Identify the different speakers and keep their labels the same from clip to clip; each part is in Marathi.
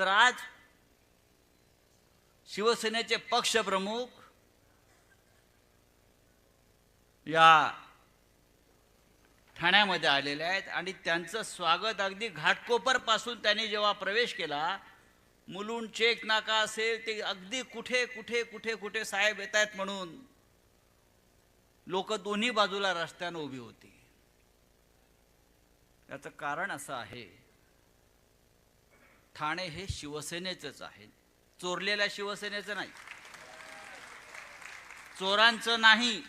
Speaker 1: तर आज शिवसेनेचे पक्षप्रमुख या ठाण्यामध्ये आलेले आहेत आणि त्यांचं स्वागत अगदी घाटकोपरपासून त्यांनी जेव्हा प्रवेश केला मुलुंड चेक नाका असेल ते अगदी कुठे कुठे कुठे कुठे साहेब येत आहेत म्हणून लोक दोन्ही बाजूला रस्त्यानं उभी होती. याचं कारण असं आहे ठाणे हे शिवसेनेचंच आहे. चोरलेल्या शिवसेनेचं नाही. चोरांचं नाही.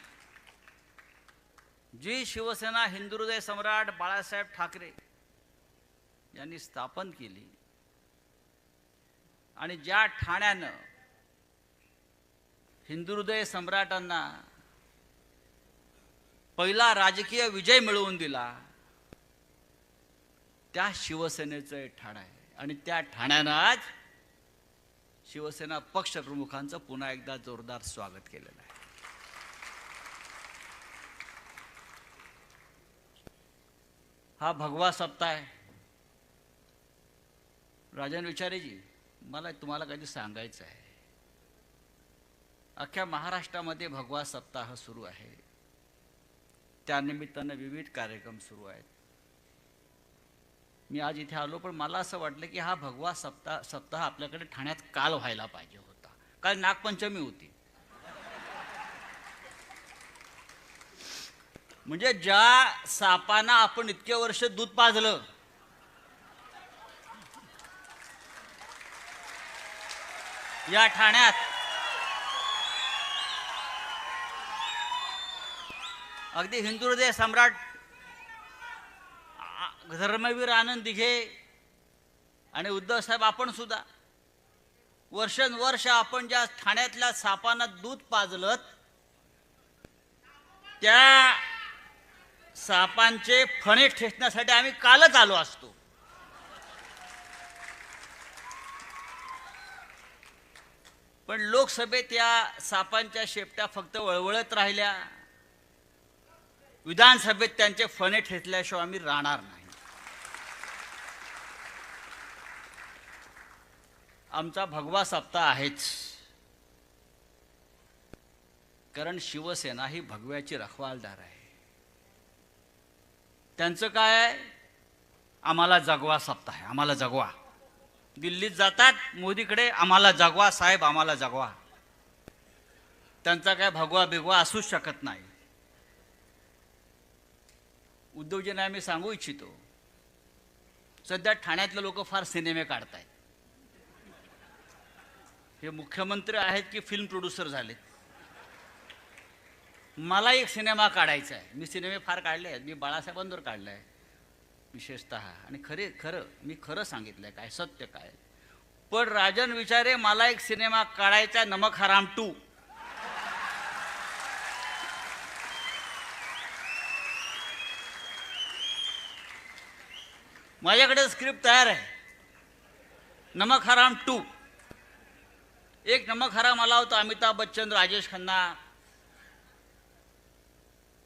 Speaker 1: जी शिवसेना हिंदुहृदय सम्राट बाळासाहेब ठाकरे यांनी स्थापन केली आणि ज्या ठाण्यानं हिंदुहृदय सम्राटांना पहिला राजकीय विजय मिळवून दिला त्या शिवसेनेचं ठाणं आहे. आणि त्या ठाण्यानं आज शिवसेना पक्षप्रमुखांचं पुन्हा एकदा जोरदार स्वागत केलेलं आहे. हा भगवा सप्ताह आहे. राजन विचारेजी मला तुम्हाला काही सांगायचं आहे? अख्ख्या महाराष्ट्रामध्ये भगवा सप्ताह सुरू आहे. त्यानिमित्तानं विविध कार्यक्रम सुरू आहेत. मी आज इथे आलो पण मला असं वाटलं की हा भगवा सप्ताह सप्ताह आपल्याकडे ठाण्यात काल व्हायला पाहिजे होता. काल नागपंचमी होती. म्हणजे ज्या सापांना आपण इतके वर्ष दूध पाजलं या ठाण्यात अगदी हिंदू हृदय सम्राट धर्मवीर आनंद दिघे आणि उद्धवसाहेब आपण सुद्धा. वर्षानुवर्ष आपण ज्या ठाण्यातल्या सापांना दूध पाजलं त्या सापांचे फणे ठेचण्यासाठी आम्ही कालच आलो असतो. पण लोकसभेत या सापांच्या शेपट्या फक्त वळवळत राहिल्या. विधानसभेत त्यांचे फणे ठेचल्याशिवाय आम्ही राहणार नाही. आमचा भगवा सप्ताह आहेच. कारण शिवसेना ही भगव्याची रखवालदार आहे. त्यांचं काय आहे? आम्हाला जगवा सप्ताह आहे. आम्हाला जगवा. दिल्लीत जातात मोदीकडे आम्हाला जगवा साहेब आम्हाला जगवा. त्यांचा काय भगवा बिगवा असूच शकत नाही. उद्योगजना मी सांगू इच्छितो सध्या ठाण्यातले लोक फार सिनेमे काढतायत. हे मुख्यमंत्री आहेत की फिल्म प्रोड्युसर झाले मला एक सिनेमा काढायचा आहे. मी सिनेमे फार काढले आहेत. मी बाळासाहेबांवर काढले आहे विशेषत. आणि खरे खरं मी खरं सांगितलं आहे काय सत्य काय. पण राजन विचारे मला एक सिनेमा काढायचा आहे, नमक हराम टू. माझ्याकडे स्क्रिप्ट तयार आहे. नमक हराम टू. एक नमक हराम आला होता अमिताभ बच्चन राजेश खन्ना.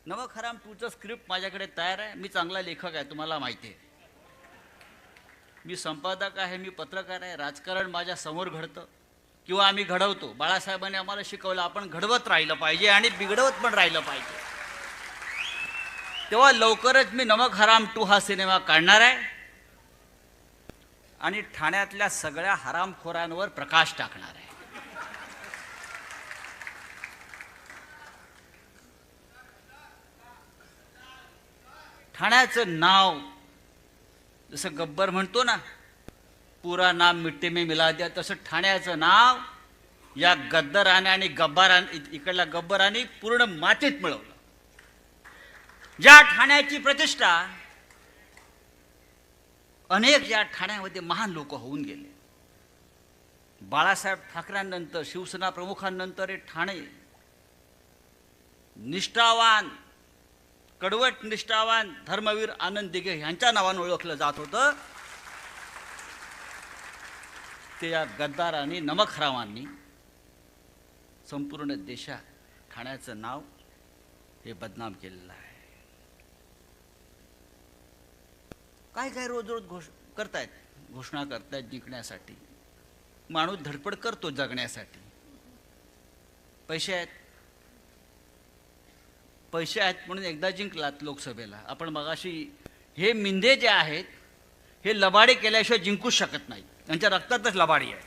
Speaker 1: नमक हराम टूचं स्क्रिप्ट माझ्याकडे तयार आहे. मी चांगला लेखक आहे तुम्हाला माहिती आहे. मी संपादक आहे मी पत्रकार आहे. राजकारण माझ्यासमोर घडतं. किंवा आम्ही घडवतो. बाळासाहेबांनी आम्हाला शिकवलं आपण घडवत राहिलं पाहिजे आणि बिघडवत पण राहिलं पाहिजे. तेव्हा लवकरच मी नमक हराम टू हा सिनेमा काढणार आहे. आणि ठाण्यातल्या सगळ्या हरामखोरांवर प्रकाश टाकणार आहे. ठाण्याचं नाव जसं गब्बर म्हणतो ना पुरा नाम मिट्टी में मिला द्या तसं ठाण्याचं नाव या गद्दराने आणि गब्बाराने इकडल्या गब्बराने पूर्ण मातीत मिळवलं. ज्या ठाण्याची प्रतिष्ठा अनेक या ठाण्यामध्ये महान लोक होऊन गेले. बाळासाहेब ठाकरेंनंतर शिवसेना प्रमुखांनंतर हे ठाणे निष्ठावान कडवट निष्ठावान धर्मवीर आनंद दिघे यांच्या नावानं ओळखलं जात होतं. ते या गद्दारांनी नमखरावांनी संपूर्ण देशात ठाण्याचं नाव हे बदनाम केलेलं आहे. काय काय रोज रोज घोष करतायत? घोषणा करतायत जिंकण्यासाठी. माणूस धडपड करतो जगण्यासाठी. पैसे आहेत. पैसे आहेत म्हणून एकदा जिंकलात लोकसभेला. आपण मगाशी हे मिंदे जे आहेत हे लबाडे केल्याशिवाय जिंकूच शकत नाहीत. त्यांच्या रक्तातच लबाडी आहे.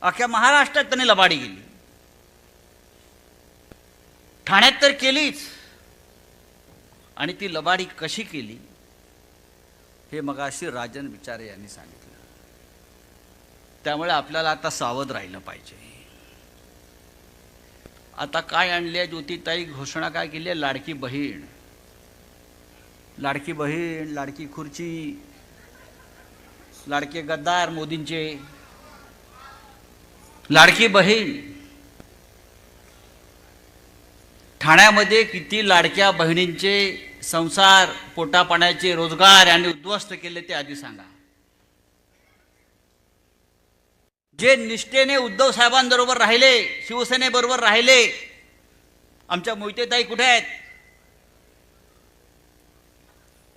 Speaker 1: अख्ख्या महाराष्ट्रात त्यांनी लबाडी केली. ठाण्यात तर केलीच. आणि ती लबाडी कशी केली हे मगाशी राजन विचारे यांनी सांगितलं. त्यामुळे आपल्याला आता सावध राहिलं पाहिजे. आता काय आणली आहे ज्योतिताई? घोषणा काय केली? आहे लाडकी बहीण. लाडकी बहीण लाडकी खुर्ची लाडके गद्दार मोदींचे. लाडकी बहीण. ठाण्यामध्ये किती लाडक्या बहिणींचे संसार पोटापाण्याचे रोजगार यांनी उद्ध्वस्त केले ते आधी सांगा. जे निष्ठेने उद्धव साहेबांबरोबर राहिले शिवसेनेबरोबर राहिले आमच्या मोहितेताई कुठे आहेत?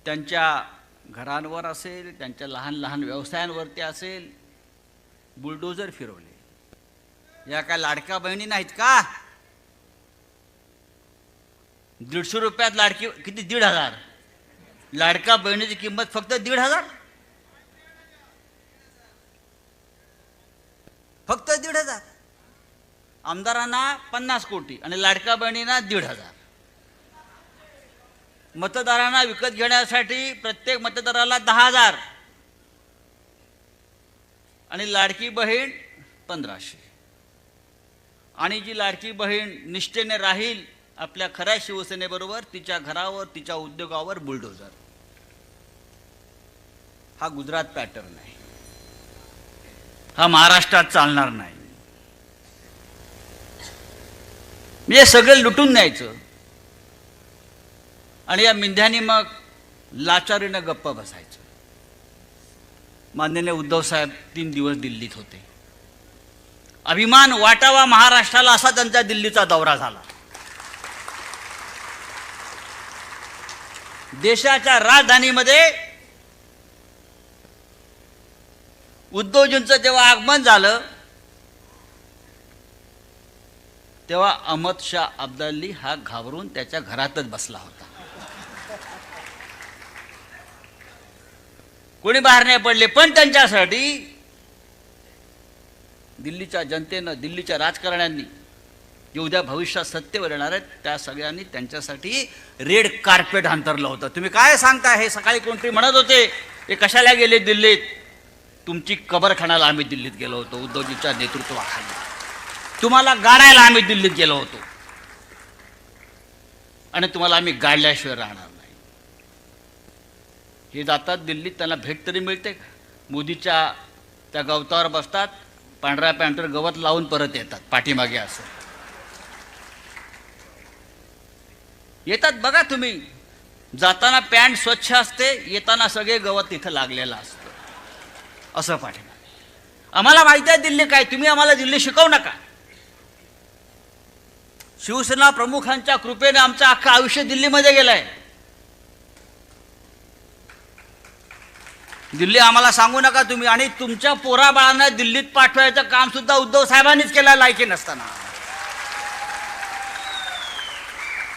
Speaker 1: त्यांच्या घरांवर असेल त्यांच्या लहान लहान व्यवसायांवरती असेल बुलडोजर फिरवले. या काय लाडक्या बहिणी नाहीत का? दीडशे रुपयात लाडकी किती? दीड हजार. लाडका बहिणीची किंमत फक्त दीड हजार? फक्त दीड हजार. आमदारांना पन्नास कोटी आणि लाडका बहिणींना दीड हजार. मतदारांना विकत घेण्यासाठी प्रत्येक मतदाराला दहा हजार. आणि लाडकी बहीण पंधराशे. आणि जी लाडकी बहीण निष्ठेने राहील आपल्या खऱ्या शिवसेनेबरोबर तिच्या घरावर तिच्या उद्योगावर बुलडोजर हा गुजरात पॅटर्न आहे. हा महाराष्ट्रात चालणार नाही. म्हणजे सगळं लुटून न्यायचं. आणि या मिंध्यानी मग लाचारीनं गप्प बसायचं. माननीय उद्धव साहेब तीन दिवस दिल्लीत होते. अभिमान वाटावा महाराष्ट्राला असा त्यांचा दिल्लीचा दौरा झाला. देशाच्या राजधानीमध्ये उद्धवजींचं जेव्हा आगमन झालं तेव्हा अहमद शाह अब्दाली हा घाबरून त्याच्या घरातच बसला होता. कोणी बाहेर नाही पडले पण त्यांच्यासाठी दिल्लीच्या जनतेनं दिल्लीच्या राजकारण्यांनी जे उद्या भविष्यात सत्तेवर येणार आहेत त्या सगळ्यांनी त्यांच्यासाठी रेड कार्पेट अंतरलं होतं. तुम्ही काय सांगता हे सकाळी कोणतरी म्हणत होते हे कशाला गेले दिल्लीत? तुमची कबरखानाला आम्ही दिल्लीत गेलो होतो उद्धवजीच्या नेतृत्वाखाली. तुम्हाला गाडायला आम्ही दिल्लीत गेलो होतो. आणि तुम्हाला आम्ही गाडल्याशिवाय राहणार नाही. हे जातात दिल्लीत त्यांना भेट तरी मिळते मोदीच्या त्या गवतावर बसतात पांढऱ्या पॅन्टर गवत लावून परत येतात पाठीमागे असं. येतात बघा तुम्ही. जाताना पॅन्ट स्वच्छ असते येताना सगळे गवत तिथं लागलेलं असतं. असं पाठीमागे. आम्हाला माहिती आहे दिल्ली काय तुम्ही आम्हाला दिल्ली शिकवू नका. शिवसेना प्रमुखांच्या कृपेने आमचं अख्खं आयुष्य दिल्लीमध्ये गेलंय. दिल्ली आम्हाला सांगू नका तुम्ही आणि तुमच्या पोराबाळांना दिल्लीत पाठवायचं काम सुद्धा उद्धव साहेबांनीच केलं लायकी नसताना.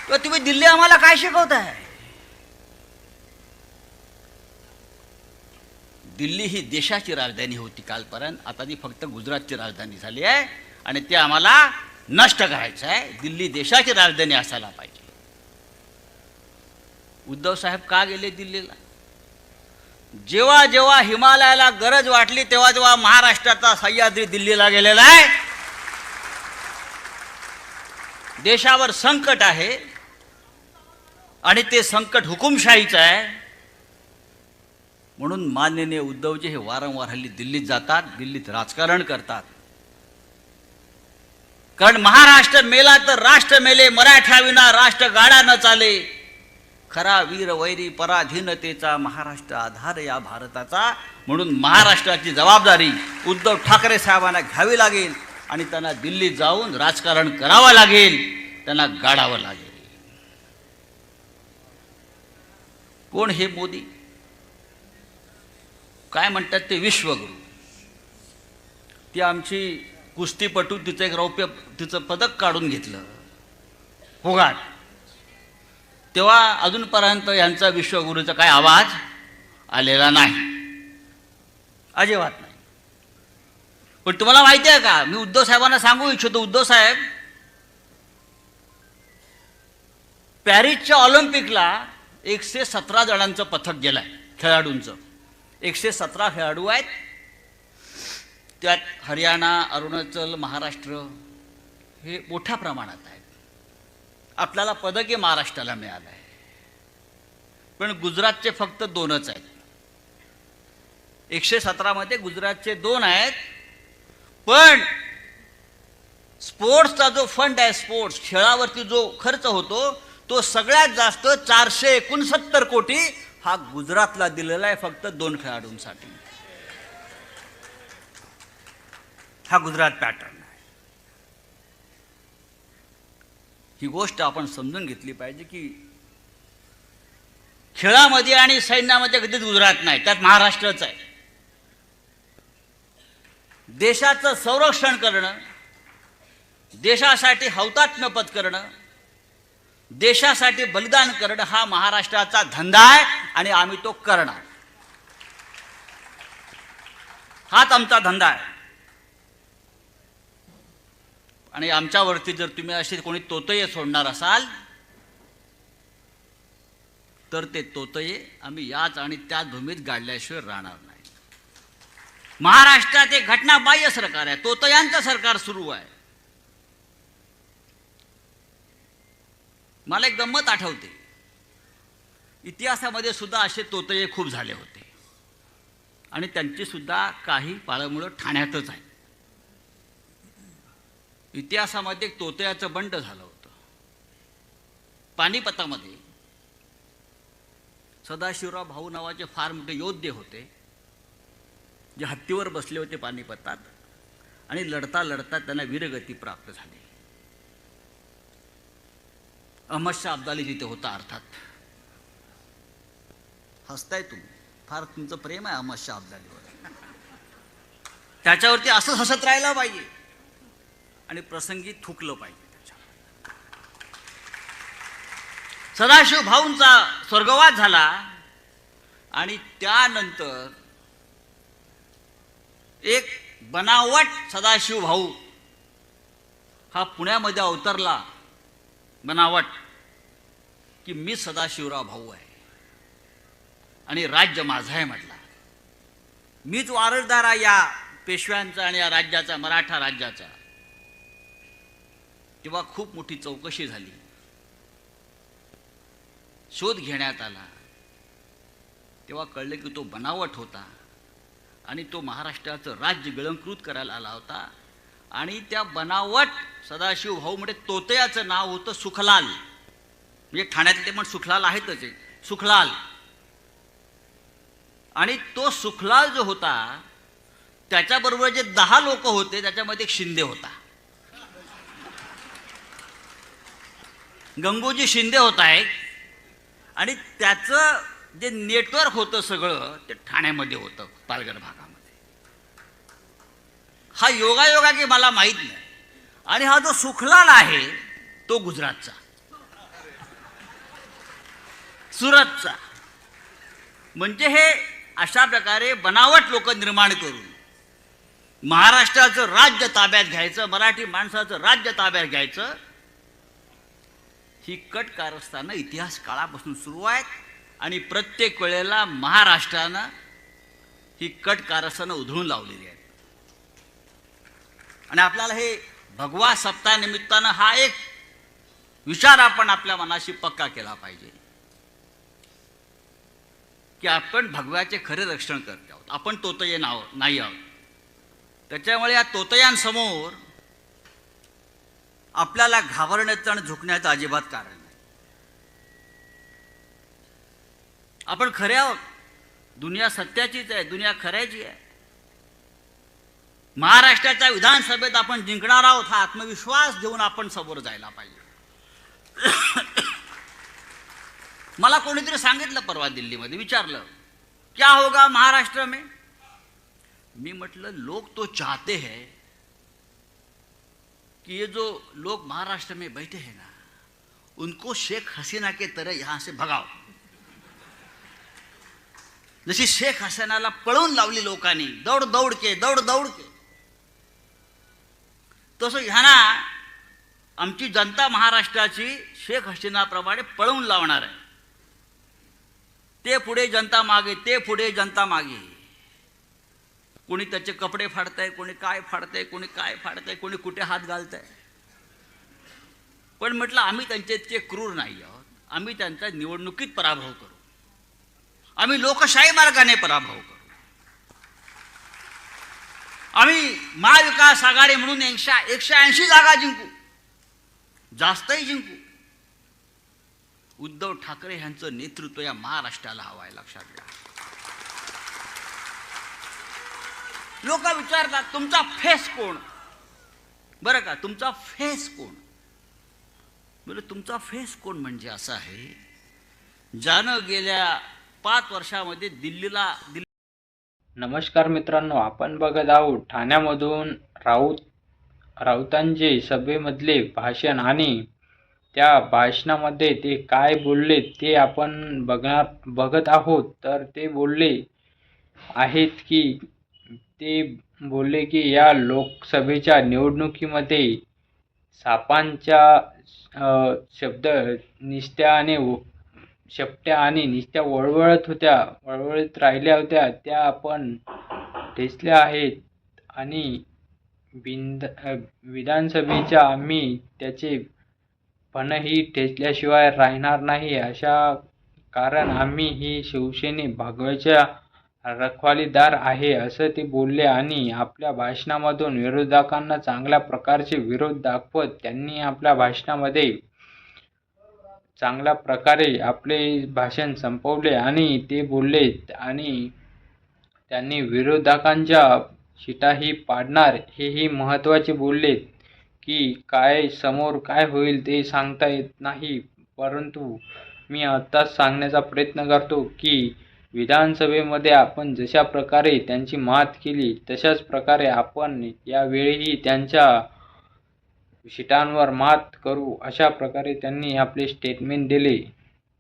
Speaker 1: तर तुम्ही दिल्ली आम्हाला काय शिकवताय? दिल्ली ही देशाची राजधानी होती कालपर्यंत. आता ती फक्त गुजरातची राजधानी झाली आहे आणि ते आम्हाला नष्ट करायचं आहे. दिल्ली देशाची राजधानी असायला पाहिजे. उद्धव साहेब का गेले दिल्लीला? जेव्हा जेव्हा हिमालयाला गरज वाटली तेव्हा जेव्हा महाराष्ट्राचा सह्याद्री दिल्लीला गेलेला आहे. देशावर संकट आहे आणि ते संकट हुकुमशाहीचं आहे. म्हणून मान्यने उद्धवजी हे वारंवार हल्ली दिल्लीत जातात दिल्लीत राजकारण करतात. कारण महाराष्ट्र मेला तर राष्ट्र मेले मराठ्याविना राष्ट्र गाडा न चाले. खरा वीर वैरी पराधीनतेचा महाराष्ट्र आधार या भारताचा. म्हणून महाराष्ट्राची जबाबदारी उद्धव ठाकरे साहेबांना घ्यावी लागेल आणि त्यांना दिल्लीत जाऊन राजकारण करावं लागेल त्यांना गाडावं लागेल. कोण हे मोदी? काय म्हणतात ते विश्वगुरु. ती आमची कुस्तीपटू तिचं एक रौप्य तिचं पदक काढून घेतलं. होगाट तेव्हा अजूनपर्यंत यांचा विश्वगुरूचा काय आवाज आलेला नाही. अजिबात नाही. पण तुम्हाला माहिती आहे का? मी उद्धव साहेबांना सांगू इच्छितो उद्धव साहेब. पॅरिसच्या ऑलिम्पिकला एकशे सतरा जणांचं पथक गेलं आहे खेळाडूंचं. एकशे सतरा खेळाडू आहेत. त्यात हरियाणा अरुणाचल महाराष्ट्र हे मोठ्या प्रमाणात आहेत. आपल्याला पदके महाराष्ट्राला मिळालं. आहे पण गुजरातचे फक्त दोनच आहेत. एकशे सतरामध्ये गुजरातचे दोन आहेत. पण स्पोर्ट्सचा जो फंड आहे स्पोर्ट्स खेळावरती जो खर्च होतो तो सगळ्यात जास्त चारशे एकोणसत्तर कोटी हा गुजरातला दिलेला आहे फक्त दोन खेळाडूंसाठी. हा गुजरात पॅटर्न आहे. ही गोष्ट आपण समजून घेतली पाहिजे की खेळामध्ये आणि सैन्यामध्ये कधीच गुजरात नाही त्यात महाराष्ट्रच आहे. देशाचं संरक्षण करणं देशासाठी हौतात्म्यपद करणं देशासाठी बलिदान करणं हा महाराष्ट्राचा धंदा आहे. आणि आम्ही तो करणार. हाच आमचा धंदा आहे. आणि आमच्यावरती जर तुम्ही असे कोणी तोतये सोडणार असाल तर ते तोतये आम्ही याच आणि त्याच भूमीत गाडल्याशिवाय राहणार नाही. महाराष्ट्रात एक घटनाबाह्य सरकार आहे. तोतयांचं सरकार सुरू आहे. मला एक गंमत आठवते. इतिहासामध्ये सुद्धा असे तोतये खूप झाले होते. आणि त्यांचीसुद्धा काही पाळमुळं ठाण्यातच आहे इतिहासामध्ये एक तोतयाचं बंड झालं होतं. पानिपतामध्ये सदाशिवराव भाऊ नावाचे फार मोठे योद्धे होते जे हत्तीवर बसले होते पानिपतात आणि लढता लढता त्यांना वीरगती प्राप्त झाली. अहमद शाह अब्दाली तिथे होता अर्थात. हसताय तुम्ही. फार तुमचं प्रेम आहे अहमद अब्दालीवर. त्याच्यावरती असंच हसत राहायला पाहिजे. आणि प्रसंगी थुकलं पाहिजे त्याच्यावर. सदाशिव भाऊंचा स्वर्गवास झाला आणि त्यानंतर एक बनावट सदाशिव भाऊ हा पुण्यामध्ये अवतरला. बनावट की मी सदाशिवराव भाऊ आहे. आणि राज्य माझं आहे म्हटला. मीच वारसदार आहे या पेशव्यांचा आणि या राज्याचा मराठा राज्याचा. तेव्हा खूप मोठी चौकशी झाली. शोध घेण्यात आला. तेव्हा कळलं की तो बनावट होता आणि तो महाराष्ट्राचं राज्य गिळंकृत करायला आला होता आणि त्या बनावट सदाशिव भाऊ म्हणजे तोतयाचं नाव होतं सुखलाल. म्हणजे ठाण्यातले ते पण सुखलाल आहेतच आहे सुखलाल. आणि तो सुखलाल जो होता त्याच्याबरोबर जे दहा लोक होते त्याच्यामध्ये एक शिंदे होता. गंगोजी शिंदे होता एक. आणि त्याचं जे नेटवर्क होतं सगळं ते ठाण्यामध्ये होतं पालघर भागामध्ये. हा योगायोगा की मला माहीत नाही. आणि हा जो सुखलाल आहे तो गुजरातचा. सुरतचा. म्हणजे हे अशा प्रकारे बनावट लोक निर्माण करून महाराष्ट्राचं राज्य ताब्यात घ्यायचं मराठी माणसाचं राज्य ताब्यात घ्यायचं ही कट कारस्थानं इतिहास काळापासून सुरू आहेत आणि प्रत्येक वेळेला महाराष्ट्रानं ही कट कारस्थानं उधळून लावलेली आहेत. आणि आपल्याला हे भगवा सप्ताहानिमित्तानं हा एक विचार आपण आपल्या मनाशी पक्का केला पाहिजे. की आपण भगव्याचे खरे रक्षण करत आहोत. आपण तोतये नाव नाही आहोत. त्याच्यामुळे या तोतयांसमोर आपल्याला घाबरण्याचं आणि झुकण्याचं अजिबात कारण नाही. आपण खरे आहोत. दुनिया सत्याचीच आहे दुनिया खऱ्याची आहे. महाराष्ट्राच्या विधानसभेत आपण जिंकणार आहोत हा आत्मविश्वास देऊन आपण समोर जायला पाहिजे. मला कोणीतरी सांगितलं परवा दिल्लीमध्ये विचारलं क्या होगा महाराष्ट्र में? मी म्हटलं लोग तो चाहते हैं कि ये जो लोग महाराष्ट्र में बैठे हैं ना उनको शेख हसीना के तरह यहां से भगाव जशी शेख हसीनाला पळवून लावली लोकांनी दौड दौड के दौड दौड के. तसं ह्यांना आमची जनता महाराष्ट्राची शेख हसीनाप्रमाणे पळवून लावणार आहे. ते पुढे जनता मागे ते पुढे जनता मागे. कोणी त्याचे कपडे फाडतंय कोणी काय फाडतंय कोणी काय फाडतंय कोणी कुठे हात घालतंय. पण म्हटलं आम्ही त्यांचे इतके क्रूर नाही आहोत. आम्ही त्यांचा निवडणुकीत पराभव करू. आम्ही लोकशाही मार्गाने पराभव करू. आम्ही महाविकास आघाडी म्हणून एकशे एकशे ऐंशी जागा जिंकू. जास्तही जिंकू. उद्धव ठाकरे यांचं नेतृत्व या महाराष्ट्राला हवं आहे लक्षात घ्या. लोक विचारतात तुमचा फेस कोण? बरं का तुमचा फेस कोण? बरं तुमचा फेस कोण म्हणजे असं आहे ज्यानं गेल्या पाच वर्षामध्ये दिल्लीला दिल्ली
Speaker 2: नमस्कार मित्रांनो आपण बघत आहोत ठाण्यामधून राऊत राऊतांचे सभेमधले भाषण आणि त्या भाषणामध्ये ते काय बोलले ते आपण बघणार बघत आहोत. तर ते बोलले आहेत की ते बोलले की या लोकसभेच्या निवडणुकीमध्ये सापांच्या शब्द निस्त्या आणि व- शेपट्या आणि निस्त्या वळवळत होत्या वळवळत राहिल्या होत्या त्या आपण ठेचल्या आहेत. आणि बिंद विधानसभेच्या आम्ही त्याचे पणही ठेचल्याशिवाय राहणार नाही. अशा कारण आम्ही ही शिवसेने भागवायच्या रखवालीदार आहे असं ते बोलले आणि आपल्या भाषणामधून विरोधकांना चांगल्या प्रकारचे विरोध दाखवत त्यांनी आपल्या भाषणामध्ये चांगल्या प्रकारे आपले भाषण संपवले आणि ते बोलले आणि त्यांनी विरोधकांच्या शिटाही पाडणार हेही महत्त्वाचे बोलले. की काय समोर काय होईल ते सांगता येत नाही. परंतु मी आत्ताच सांगण्याचा प्रयत्न करतो की विधानसभेमध्ये आपण जशा प्रकारे त्यांची मात केली तशाच प्रकारे आपण यावेळीही त्यांच्या शिटांवर मात करू अशा प्रकारे त्यांनी आपले स्टेटमेंट दिले.